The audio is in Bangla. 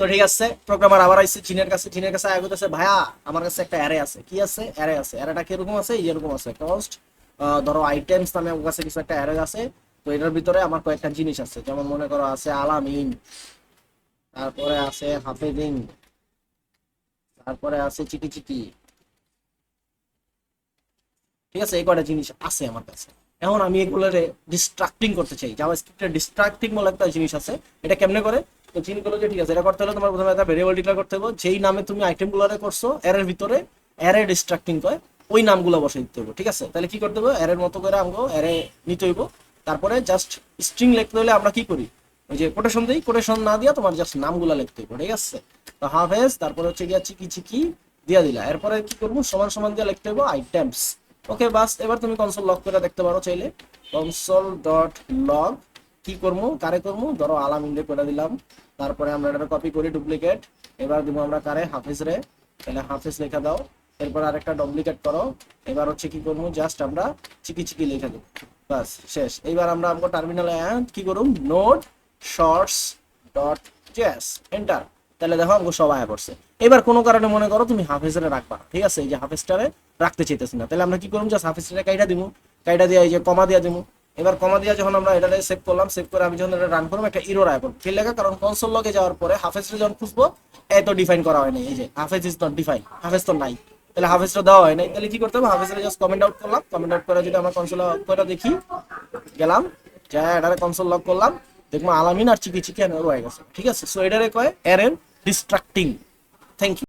তো ঠিক আছে প্রোগ্রামার আবার আইছে চীনের কাছে চীনের কাছে আগে ভাইয়া, আমার কাছে একটা অ্যারে আছে। কি আছে? অ্যারে আছে। অ্যারেটা কীরকম আছে? এরকম আছে। কস্ট ধরো আইটেমস নামে আমার কাছে কিছু একটা অ্যারে আছে। তো এটার ভিতরে আমার কয়েকটা জিনিস আছে। যেমন মনে করো আছে আলামিন, তারপরে আছে হাফেজিং তারপরে আছে চিকি চিকি ঠিক আছে, এই কয়টা জিনিস আছে আমার কাছে। এখন আমি এগুলোরে ডিস্ট্রাক্টিং করতে চাই। জাভা স্ক্রিপ্টের ডিস্ট্রাক্টিং বলে একটা জিনিস আছে। এটা কেমনে করে? তো জিনিসগুলো যে ঠিক আছে, এটা করতে হলে তোমার প্রথমে একটা ভেরিয়েবল ডিক্লেয়ার করতে হবে। যেই নামে তুমি আইটেমগুলোরে করছ এর ভিতরে অ্যারে ডিস্ট্রাক্টিং করে ওই নামগুলো বসে দিতে হবে ঠিক আছে? তাহলে কি করতে হবে অ্যারের মতো করে আমগো অ্যারে নিতে হইব। তারপরে জাস্ট স্ট্রিং লিখতে হলে আমরা কি করি? ওই যে কোটেশন দিই কোটেশন না দিয়া তোমার জাস্ট নামগুলো লিখতে হইব, ঠিক আছে? তো হাফেজ তারপরে হচ্ছে গিয়া চিকি চিকি দিয়া দিলা। এরপরে কি করব? সমান সমান দিয়ে লিখতে হইব আইটেমস ওকে বাস, এবার তুমি কনসোল লক করে দেখতে পারো চাইলে। কনসোল ডট লগ কি করব, কারে করব? ধরো আলাম ইন্ডে করে দিলাম। তারপরে আমরা এটা কপি করি ডুপ্লিকেট এবার দিব আমরা কারে? হাফিজ রে। তাহলে হাফিজ লেখা দাও। এরপর আরেকটা ডুপ্লিকেট করো। এবার হচ্ছে কি করব? জাস্ট আমরা চিকি চিকি লিখে দেবো। বাস শেষ। এইবার আমরা আমগো টার্মিনালে কি করুম? Node shorts dot JS enter তাহলে দেখো আমগো সব আয়া পড়ছে। এবার কোনো কারণে মনে করো তুমি হাফেজরে রাখবা। ঠিক আছে? এই যে হাফেজটারে রাখতে চাইতেছি না। তাহলে আমরা কি করব জাস্ট হাফেজটারে কাইটা দিব কাইটা দিয়ে এই যে কমা দিয়া দিব এবার কমা দিয়া যখন আমরা এটা সেভ করলাম সেভ করে আমি যখন এটা রান করব, একটা ইরোর করব। কি লেখা কারণ কনসোল লগে যাওয়ার পরে হাফেজটা যখন খুঁজবো এত ডিফাইন করা হয়নি। এই যে হাফেজ ইজ নট ডিফাইন হাফেজ তো নাই। তাহলে হাফেজটা দেওয়া হয় নাই তাহলে কি করতে হবে? হাফেজটা জাস্ট কমেন্ট আউট করলাম। কমেন্ট আউট করে যদি আমরা কনসোল করে দেখি, গেলাম, যা এটারে কনসোল লক করলাম, দেখব আলামিন আর চিকি চিকি হয়ে গেছে। ঠিক আছে? সো এটারে কয় এর ডিস্ট্রাক্টিং থ্যাংক ইউ